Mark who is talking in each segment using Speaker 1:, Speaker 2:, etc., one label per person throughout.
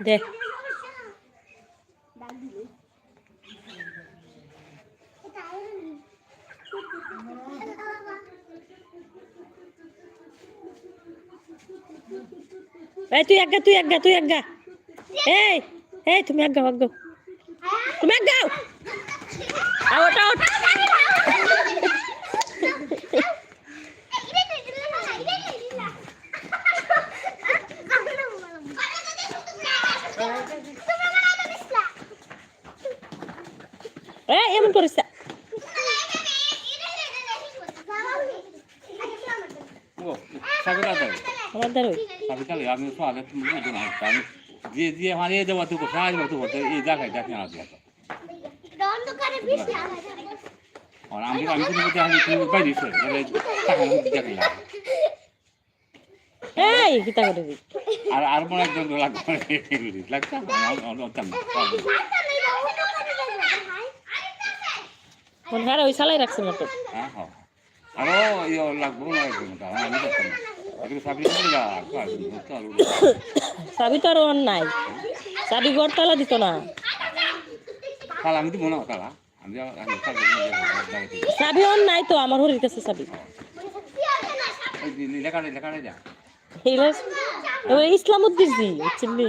Speaker 1: দে এই তুই আজ্ঞা তুই আজ্ঞা তুই আজ্ঞা এই এই তুমি আজ্ঞা আজ্ঞা তুমি আজ্ঞা আউট আউট এই এমন করিস না।
Speaker 2: ও সাবিতা তো
Speaker 1: আমার দ্বারা
Speaker 2: সাবিতা লে আমি তো আগে তুমি বুঝো না। আমি যে যে মানে এই দেওয়া তো সাহায্য করতে বলতে এই জায়গায় দেখে না দিয়া আর আমি আমি তুমি দেখি তুমি বাইরে টাকা মুখ
Speaker 1: এই কিতা করে দি
Speaker 2: আর আর মনে একজন লাগবে লাগছে
Speaker 1: মন ওই সালাই রাখছে না
Speaker 2: হ্যাঁ হ্যাঁ আরও ইয়ে লাগবে না একজন আমি যা
Speaker 1: চাবি তো আর ওর নাই চাবি ঘর তালা দিত না
Speaker 2: তাহলে আমি তো মনে হয় আমি
Speaker 1: চাবি ওর নাই তো আমার হরির কাছে চাবি
Speaker 2: লেখা লেখা যা
Speaker 1: এবার ইসলাম উদ্দিসি চিনলি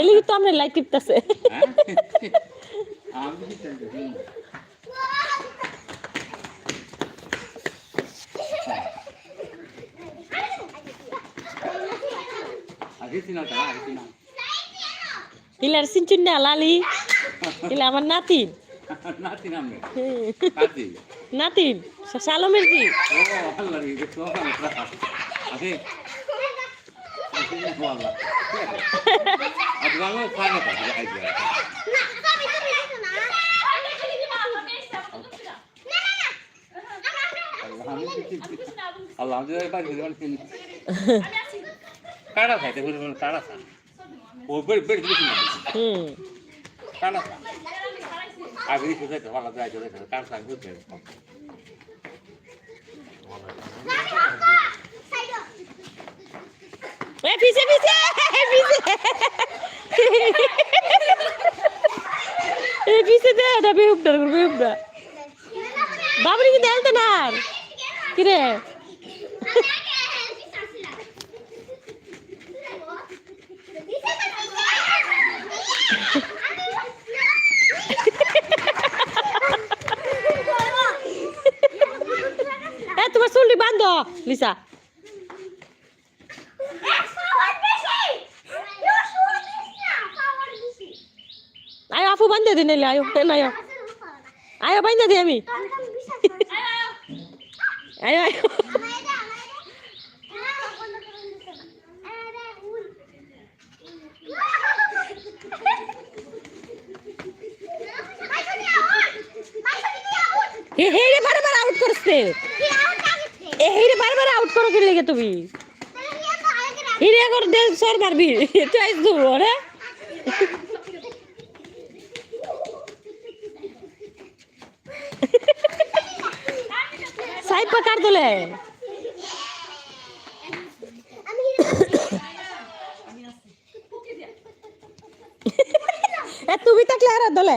Speaker 1: এলি তো আমরা লাইট টিপতেছে ইলার সিনচুন না লালি ইলা আমার নাতিন নাতিন সালমের কি
Speaker 2: আল্লাহ 啊对我不是不是嗯干了
Speaker 1: এ পিছে দে? না বেহুবডা বেহুবডা বাবরি কি দেলতে না আর? কি রে? এ, তোমার চুলটি বান্ধ, লিসা। আয় আপু বান্ধে দিন এলে আয়ো না আয়ো আয়ো, বান্ধে দি আমি। আয়ো আয়ো। আউট এ আউট কি তুমি? সর মারবি তুই আইস রে। সাইড পা কাট দিলে তুমি থাকলে আর দলে?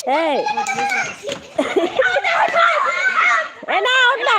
Speaker 3: এই না না